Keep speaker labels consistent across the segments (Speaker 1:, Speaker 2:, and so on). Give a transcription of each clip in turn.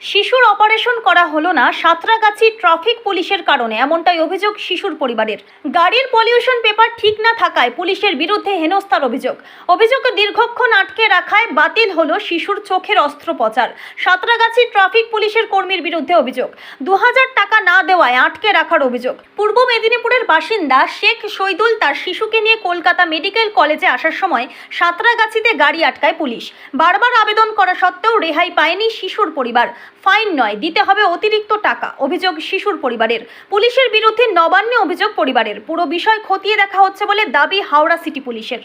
Speaker 1: শিশুর অপারেশন করা হলো না, সাঁতরাগাছি ট্রাফিক পুলিশের কারণে, এমনটাই অভিযোগ শিশুর পরিবারের। গাড়ির পলিউশন পেপার ঠিক না থাকায় পুলিশের বিরুদ্ধে হেনস্থার অভিযোগ। অভিযোগ দীর্ঘক্ষণ আটকে রাখায় বাতিল হলো শিশুর চোখের অস্ত্রোপচার। সাঁতরাগাছি ট্রাফিক পুলিশের কর্মীর বিরুদ্ধে অভিযোগ। দু হাজার টাকা না দেওয়ায় আটকে রাখার অভিযোগ। পূর্ব মেদিনীপুরের বাসিন্দা শেখ শহীদুল তার শিশুকে নিয়ে কলকাতা মেডিকেল কলেজে আসার সময় সাঁতরাগাছিতে গাড়ি আটকায় পুলিশ। বারবার আবেদন করা সত্ত্বেও রেহাই পায়নি শিশুর পরিবার। ফাইন নয়, দিতে হবে অতিরিক্ত টাকা, অভিযোগ শিশুর পরিবারের। পুলিশের বিরুদ্ধে নবান্নে অভিযোগ পরিবারের। পুরো বিষয় খতিয়ে দেখা হচ্ছে বলে দাবি হাওড়া সিটি পুলিশের।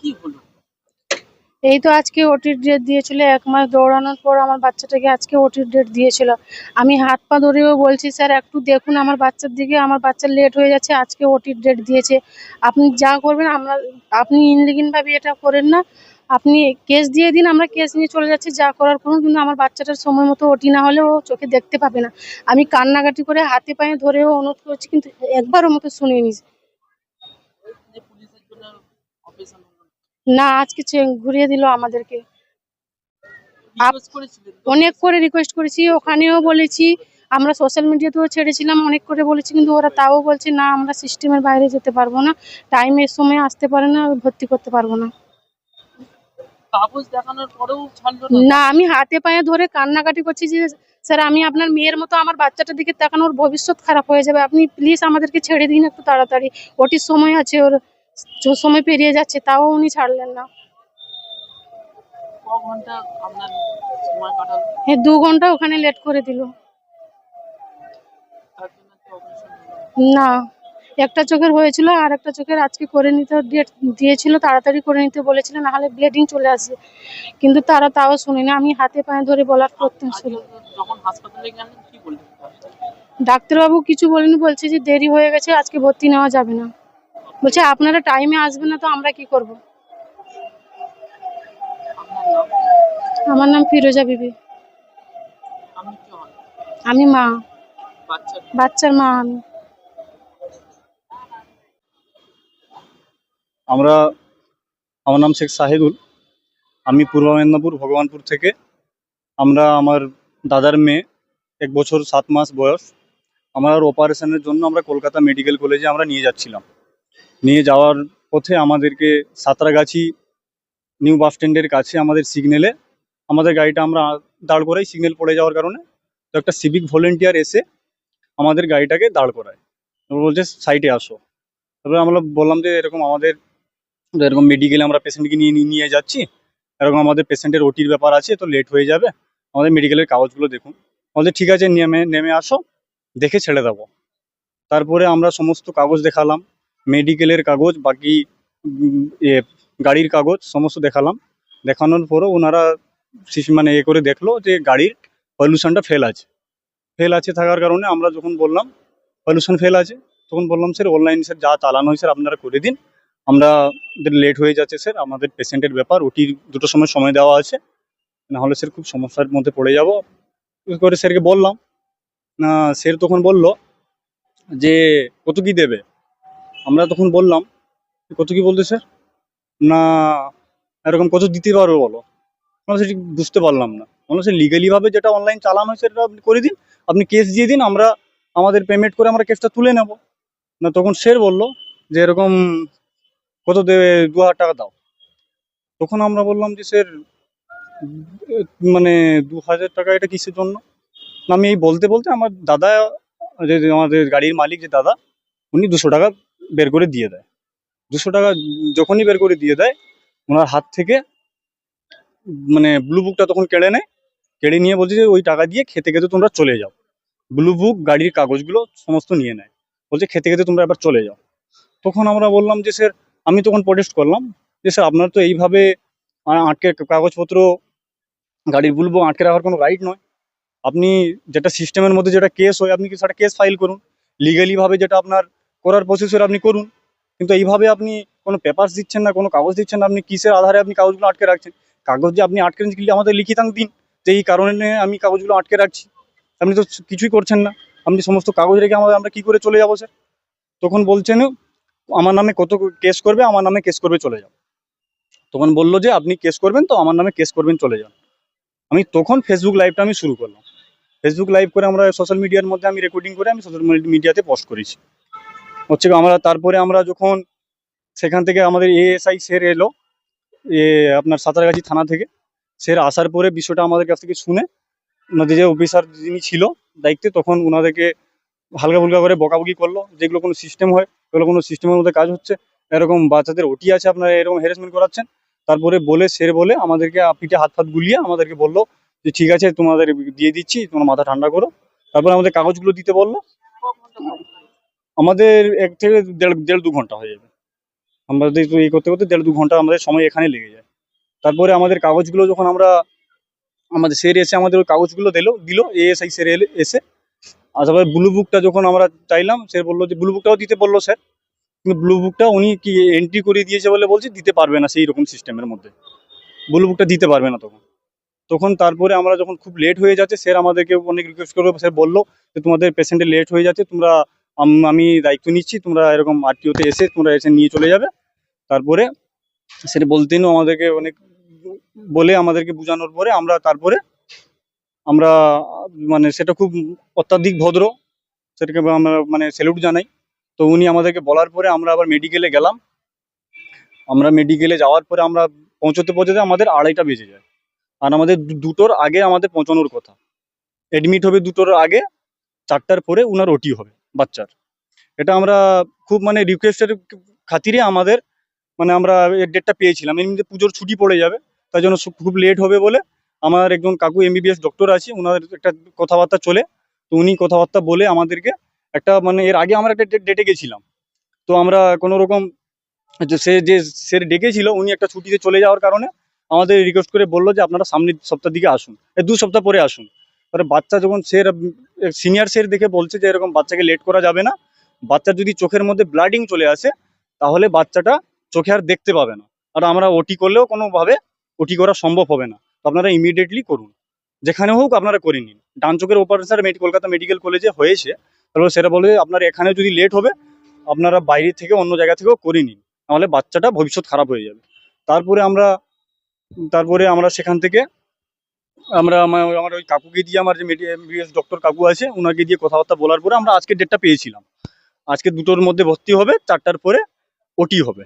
Speaker 2: কি হলো?
Speaker 3: এই তো আজকে ওটির ডেট দিয়েছিল, এক মাস দৌড়ানোর পর আমার বাচ্চাটাকে আজকে ওটির ডেট দিয়েছিল। আমি হাত পা ধরেও বলছি, স্যার, একটু দেখুন আমার বাচ্চার দিকে, আমার বাচ্চা লেট হয়ে যাচ্ছে, আজকে ওটির ডেট দিয়েছে। আপনি যা করবেন, আমরা, আপনি ইনলিগিনভাবে এটা করেন না। আপনি কেস দিয়ে দিন, আমরা কেস নিয়ে চলে যাচ্ছি, যা করার করুন, কিন্তু আমার বাচ্চাটার সময় মতো ওটি না হলে ও চোখে দেখতে পাবে না। আমি কান্নাকাটি করে হাতে পায়ে ধরেও অনুরোধ করছি, কিন্তু একবারও মতো শুনিনি
Speaker 2: যে পুলিশের জন্য অপারেশন হলো
Speaker 3: না আজকে ঘুরিয়ে দিল আমাদেরকে? অনেক করে রিকোয়েস্ট করেছি ওখানেও বলেছি আমরা সোশ্যাল মিডিয়াতেও ছেড়েছিলাম অনেক করে বলেছি কিন্তু ওরা তাও বলছে না আমরা সিস্টেমের বাইরে যেতে পারব না টাইমের সময় আসতে পারে না ভর্তি করতে পারব না।
Speaker 2: না?
Speaker 3: আমি হাতে পায়ে ধরে কান্নাকাটি করছি যে স্যার আমি আপনার মেয়ের মতো আমার বাচ্চাটার দিকে তাকানো ওর ভবিষ্যৎ খারাপ হয়ে যাবে আপনি প্লিজ আমাদেরকে ছেড়ে দিন একটু তাড়াতাড়ি ওটির সময় আছে ওর। সময় পেরিয়ে যাচ্ছে তাও উনি ছাড়লেন না। এই দু ঘণ্টা ওখানে লেট করে দিল। না একটা চোখের হয়েছিল আর একটা চোখের আজকে করে নিতে ডেট দিয়েছিল তাড়াতাড়ি করে নিতে বলেছিল না হলে ব্লিডিং চলে আসবে। কিন্তু তারা তাও শুনেনি আমি হাতে পায়ে ধরে বলার করতাম
Speaker 2: আজকে
Speaker 3: ছিল ডাক্তারবাবু কিছু বলেনি বলছে যে দেরি হয়ে গেছে আজকে ভর্তি নেওয়া যাবে না। বলছে, আপনারা টাইমে আসবেন না তো আমরা কি করব? আমার নাম ফিরোজা বিবি। আমি মা।
Speaker 2: বাচ্চার
Speaker 3: মা আমি।
Speaker 4: আমরা, আমার নাম শেখ সাহেদুল। আমি পূর্ব মেদিনীপুর, ভগবানপুর থেকে। আমরা আমার দাদার মেয়ে, এক বছর সাত মাস বয়স। আমার অপারেশনের জন্য আমরা কলকাতা মেডিকেল কলেজে আমরা নিয়ে যাচ্ছিলাম। নিয়ে যাওয়ার পথে আমাদেরকে সাঁতরাগাছি নিউ বাস স্ট্যান্ডের কাছে আমাদের সিগন্যালে আমাদের গাড়িটা আমরা দাঁড় করাই সিগনেল পড়ে যাওয়ার কারণে। তো একটা সিভিক ভলেন্টিয়ার এসে আমাদের গাড়িটাকে দাঁড় করায়। বলছে সাইডে আসো। তারপরে আমরা বললাম যে, এরকম আমাদের, এরকম মেডিকেলে আমরা পেশেন্টকে নিয়ে- নিয়ে যাচ্ছি। এরকম আমাদের পেশেন্টের ওটির ব্যাপার আছে, তো লেট হয়ে যাবে। আমাদের মেডিকেলের কাগজগুলো দেখুন। আমাদের ঠিক আছে, নেমে নেমে আসো, দেখে ছেড়ে দেবো। তারপরে আমরা সমস্ত কাগজ দেখালাম। মেডিকেলের কাগজ, বাকি গাড়ির কাগজ সমস্ত দেখালাম। দেখানোর পরও ওনারা মানে এ করে দেখল যে গাড়ির পলিউশনটা ফেল আছে। ফেল আছে থাকার কারণে আমরা যখন বললাম পলিউশন ফেল আছে, তখন বললাম, স্যার অনলাইন স্যার যা চালানো হয় স্যার, আপনারা করে দিন। আমরা লেট হয়ে যাচ্ছে স্যার, আমাদের পেশেন্টের ব্যাপার ওটির দুটো সময় সময় দেওয়া আছে। নাহলে স্যার, খুব সমস্যার মধ্যে পড়ে যাব। করে স্যারকে বললাম। না, স্যার তখন বলল যে, কত কি দেবে? আমরা তখন বললাম কত কি বলতে স্যার? না এরকম কত দিতে পারবে বলো? আমরা সেটি বুঝতে পারলাম না। বললাম স্যার লিগালিভাবে যেটা অনলাইন চালানো হয় সেটা আপনি করে দিন। আপনি কেস দিয়ে দিন আমরা আমাদের পেমেন্ট করে আমরা কেসটা তুলে নেব। না তখন স্যার বলল যে এরকম কত দেবে? দু হাজার টাকা দাও। তখন আমরা বললাম যে স্যার মানে দু হাজার টাকা এটা কিসের জন্য? না, আমি এই বলতে বলতে আমার দাদা যে আমাদের গাড়ির মালিক যে দাদা উনি দুশো টাকা বের করে দিয়ে দেয়। দুশো টাকা যখনই বের করে দিয়ে দেয়, ওনার হাত থেকে মানে ব্লু বুকটা তখন কেড়ে নেয়। কেড়ে নিয়ে বলছে যে, ওই টাকা দিয়ে খেতে খেতে তোমরা চলে যাও। ব্লু বুক গাড়ির কাগজগুলো সমস্ত নিয়ে নেয়। বলছে, খেতে খেতে তোমরা এবার চলে যাও। তখন আমরা বললাম যে, স্যার, আমি তখন প্রোটেস্ট করলাম যে, স্যার, আপনার তো এইভাবে আটকে কাগজপত্র, গাড়ির বুলবো আটকে রাখার কোনো রাইট নয়। আপনি যেটা সিস্টেমের মধ্যে যেটা কেস হয়, আপনি কি সেটা কেস ফাইল করুন। লিগালি ভাবে যেটা আপনার করার প্রসেসর আপনি করুন। কিন্তু এইভাবে আপনি কোনো পেপার দিচ্ছেন না, কোনো কাগজ দিচ্ছেন না, আপনি কিসের আধারে আপনি কাগজগুলো আটকে রাখছেন? কাগজ যে আপনি আটকে রাখছেন, আমাদের লিখিতাং দিন, যে এই কারণে আমি কাগজগুলো আটকে রাখছি। আপনি তো কিছুই করছেন না। আপনি সমস্ত কাগজ রেখে আমাদের, আমরা কি করে চলে যাব স্যার? তখন বলছেন, আমার নামে কত কেস করবে, আমার নামে কেস করবে, চলে যাও। তখন বলল যে, আপনি কেস করবেন তো, আমার নামে কেস করবেন, চলে যান। আমি তখন ফেসবুক লাইভটা আমি শুরু করলাম। ফেসবুক লাইভ করে আমরা সোশ্যাল মিডিয়ার মধ্যে আমি রেকর্ডিং করে আমি সোশ্যাল মিডিয়াতে পোস্ট করেছি। হচ্ছে আমরা তারপরে আমরা যখন সেখান থেকে আমাদের এএসআই স্যার এলো, এ আপনার সাঁতরাগাছি থানা থেকে, স্যার আসার পরে বিষয়টা আমাদের কাছ থেকে শুনে ওনাদের যে অফিসার যিনি ছিল দায়িত্বে, তখন ওনাদেরকে হালকা ফুলকা করে বকাবকি করল যেগুলো কোনো সিস্টেম হয়, এগুলো কোনো সিস্টেমের মধ্যে কাজ হচ্ছে, এরকম বাচ্চাদের ওটি আছে আপনারা এরকম হ্যারাসমেন্ট করাচ্ছেন। তারপরে বলে সের বলে আমাদেরকে পিঠে হাত ফাত গুলিয়ে আমাদেরকে বলল যে ঠিক আছে তোমাদের দিয়ে দিচ্ছি, তোমার মাথা ঠান্ডা করো। তারপরে আমাদের কাগজগুলো দিতে বলল। আমাদের এক থেকে দেড় দেড় দু ঘণ্টা হয়ে যাবে। আমাদের এই করতে করতে দেড় দু ঘণ্টা আমাদের সময় এখানে লেগে যায়। তারপরে আমাদের কাগজগুলো যখন আমরা, আমাদের স্যার এসে আমাদের ওই কাগজগুলো দিলো, দিল এএসআই স্যার এসে, আর তারপরে ব্লু বুকটা যখন আমরা চাইলাম স্যার বলল যে ব্লু বুকটাও দিতে বলল স্যার কিন্তু ব্লু বুকটা উনি কি এন্ট্রি করে দিয়েছে বলে বলছে, দিতে পারবে না সেই রকম সিস্টেমের মধ্যে। ব্লু বুকটা দিতে পারবে না তখন। তখন তারপরে আমরা যখন খুব লেট হয়ে যাচ্ছে স্যার আমাদেরকে অনেক রিকোয়েস্ট করল স্যার বলল যে, তোমাদের পেশেন্টের লেট হয়ে যাচ্ছে, তোমরা আম- দায়িত্ব নিচ্ছি, তোমরা এরকম আরটিওতে এসে তোমরা এসে নিয়ে চলে যাবে। তারপরে সেটা বলতেনও আমাদেরকে অনেক বলে আমাদেরকে বোঝানোর পরে আমরা তারপরে আমরা মানে সেটা খুব অত্যাধিক ভদ্র, সেটাকে আমরা মানে স্যালুট জানাই। তো উনি আমাদেরকে বলার পরে আমরা আবার মেডিকেলে গেলাম। আমরা মেডিকেলে যাওয়ার পরে আমরা পৌঁছতে পৌঁছতে আমাদের আড়াইটা বেজে যায়। আর আমাদের দুটোর আগে আমাদের পৌঁছানোর কথা। এডমিট হবে দুটোর আগে, চারটার পরে উনার ওটি হবে। বাচ্চার। এটা আমরা খুব মানে রিকোয়েস্টের খাতিরে আমাদের মানে আমরা এর ডেটটা পেয়েছিলাম। এমনিতে পুজোর ছুটি পড়ে যাবে, তাই জন্য খুব লেট হবে বলে আমার একজন কাকু এমবিবিএস ডক্টর আছে ওনার একটা কথাবার্তা চলে। তো উনি কথাবার্তা বলে আমাদেরকে একটা মানে এর আগে আমরা একটা ডেটে গেছিলাম। তো আমরা কোনো রকম সে যে সে ডেকেছিল, উনি একটা ছুটিতে চলে যাওয়ার কারণে আমাদের রিকোয়েস্ট করে বলল যে আপনারা সামনের সপ্তাহ দিকে আসুন দু সপ্তাহ পরে আসুন। তারপরে বাচ্চা যখন স্যার সিনিয়র স্যার দেখে বলছে যে এরকম বাচ্চাকে লেট করা যাবে না বাচ্চার যদি চোখের মধ্যে ব্লাডিং চলে আসে, তাহলে বাচ্চাটা চোখে আর দেখতে পাবে না। আর আমরা ওটি করলেও কোনোভাবে ওটি করা সম্ভব হবে না। তো আপনারা ইমিডিয়েটলি করুন। যেখানে হোক আপনারা করে নিন। ডান চোখের অপারেশন মেডি কলকাতা মেডিকেল কলেজে হয়েছে। তারপর সেটা বলে আপনার এখানে যদি লেট হবে, আপনারা বাইরে থেকে অন্য জায়গা থেকেও করে নিন। নাহলে বাচ্চাটা ভবিষ্যৎ খারাপ হয়ে যাবে। তারপরে আমরা তারপরে আমরা সেখান থেকে আমরা আমার আমার ওই কাকুকে দিয়ে আমার যে এমবিবিএস ডক্টর কাকু আছে ওনাকে দিয়ে কথাবার্তা বলার পরে আমরা আজকে ডেটটা পেয়েছিলাম। আজকে দুটোর মধ্যে ভর্তি হবে, চারটার পরে ওটি হবে।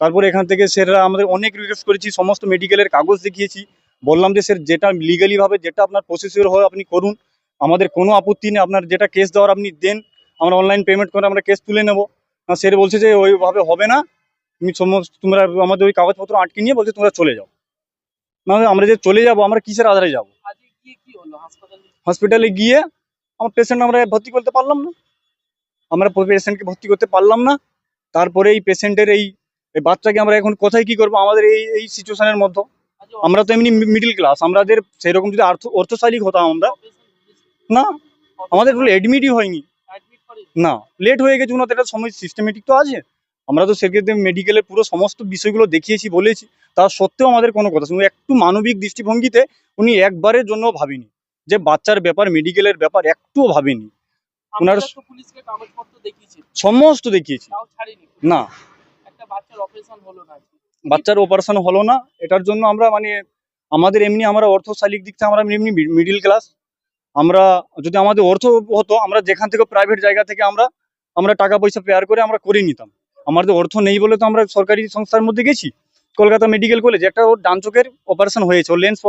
Speaker 4: তারপরে এখান থেকে স্যাররা আমাদের অনেক রিকোয়েস্ট করেছি, সমস্ত মেডিকেলের কাগজ দেখিয়েছি। বললাম যে স্যার যেটা লিগালিভাবে যেটা আপনার প্রসেসর হয় আপনি করুন। আমাদের কোনো আপত্তি নেই, আপনার যেটা কেস দেওয়ার আপনি দেন। আমরা অনলাইন পেমেন্ট করে আমরা কেস তুলে নেব। স্যার বলছে যে, ওইভাবে হবে না। তুমি সমস্ত, তোমরা আমাদের ওই কাগজপত্র আটকে নিয়ে বলছে তোমরা চলে যাও। না আমরা যে চলে যাব আমরা কিসের আধারে যাব? হসপিটালে গিয়ে আমার পেশেন্ট আমরা ভর্তি করতে পারলাম না। আমরা পেশেন্টকে ভর্তি করতে পারলাম না। তারপরে এই পেশেন্টের এই বাচ্চাকে আমরা এখন কোথায় কি করব? আমাদের এই এই সিচুয়েশনের মধ্যে। আমরা তো এমনি মিডিল ক্লাস আমাদের সেরকম যদি অর্থ অর্থশালী হতাম আমরা। না আমাদের এডমিটই হয়নি। না লেট হয়ে গেছে ওনাদের একটা সময় সিস্টেমেটিক তো আছে। আমরা তো সেক্ষেত্রে মেডিকেলের পুরো সমস্ত বিষয়গুলো দেখিয়েছি বলেছি। তা সত্ত্বেও আমাদের কোনো কথা শুনুন। একটু মানবিক দৃষ্টিভঙ্গিতে উনি একবারের জন্য ভাবিনি। যে বাচ্চার ব্যাপার মেডিকেলের ব্যাপার একটুও ভাবেনি। ওনার- সমস্ত দেখিয়েছি। না।
Speaker 2: বাচ্চার অপারেশন হলো না
Speaker 4: বাচ্চার অপারেশন হলো না। এটার জন্য আমরা মানে আমাদের এমনি আমরা অর্থশালিক দিক থেকে আমরা এমনি মিডিল ক্লাস আমরা যদি আমাদের অর্থ হতো আমরা যেখান থেকে প্রাইভেট জায়গা থেকে আমরা আমরা টাকা পয়সা পেয়ার করে আমরা করে নিতাম। আমাদের অর্থ নেই বলে তো আমরা সরকারি সংস্থার মধ্যে গেছি। কলকাতা মেডিকেল কলেজ একটা ওর ডান চোখের অপারেশন হয়েছে, ওর লেন্স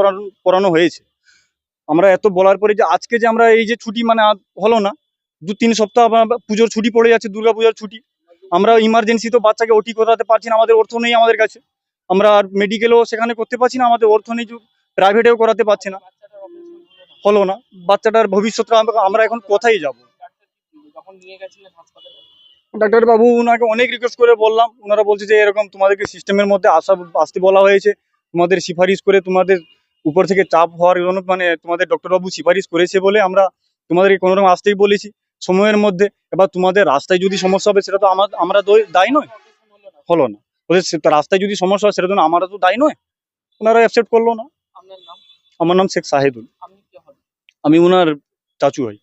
Speaker 4: পরানো হয়েছে। আমরা এত বলার পরে যে আজকে যে আমরা এই যে ছুটি মানে হলো না, দু তিন সপ্তাহ পুজোর ছুটি পড়ে যাচ্ছে, দুর্গা পূজার ছুটি। আমরা ইমার্জেন্সি তো বাচ্চাকে ওটি করাতে পারছি না, আমাদের অর্থ নেই আমাদের কাছে। আমরা আর মেডিকেলও সেখানে করতে পারছি না, আমাদের অর্থ নেই প্রাইভেটেও করাতে পারছি না।
Speaker 2: হলো না।
Speaker 4: বাচ্চাটার ভবিষ্যৎটা আমরা- এখন কোথায় যাব?
Speaker 2: নিয়ে গেছিলেন হাসপাতালে?
Speaker 4: ডাক্তার বাবু ওনাকে অনেক রিকোয়েস্ট করে বললাম। ওনারা বলছে যে এরকম তোমাদেরকে সিস্টেমের মধ্যে আসা আসতে বলা হয়েছে। তোমাদের সিফারিশ করে তোমাদের উপর থেকে চাপ হওয়ার জন্য মানে তোমাদের ডক্টর বাবু সিফারিশ করেছে বলে আমরা তোমাদেরকে কোনো রকম আসতেই বলেছি। সময়ের মধ্যে এবার তোমাদের রাস্তায় যদি সমস্যা হবে সেটা তো আমার আমরা দায়ী নয়
Speaker 2: হলো না।
Speaker 4: রাস্তায় যদি সমস্যা হয় সেটা জন্য আমরা তো দায়ী নয় ওনারা অ্যাকসেপ্ট করল না। আমার নাম শেখ সাহেদুল। আমি ওনার চাচু হই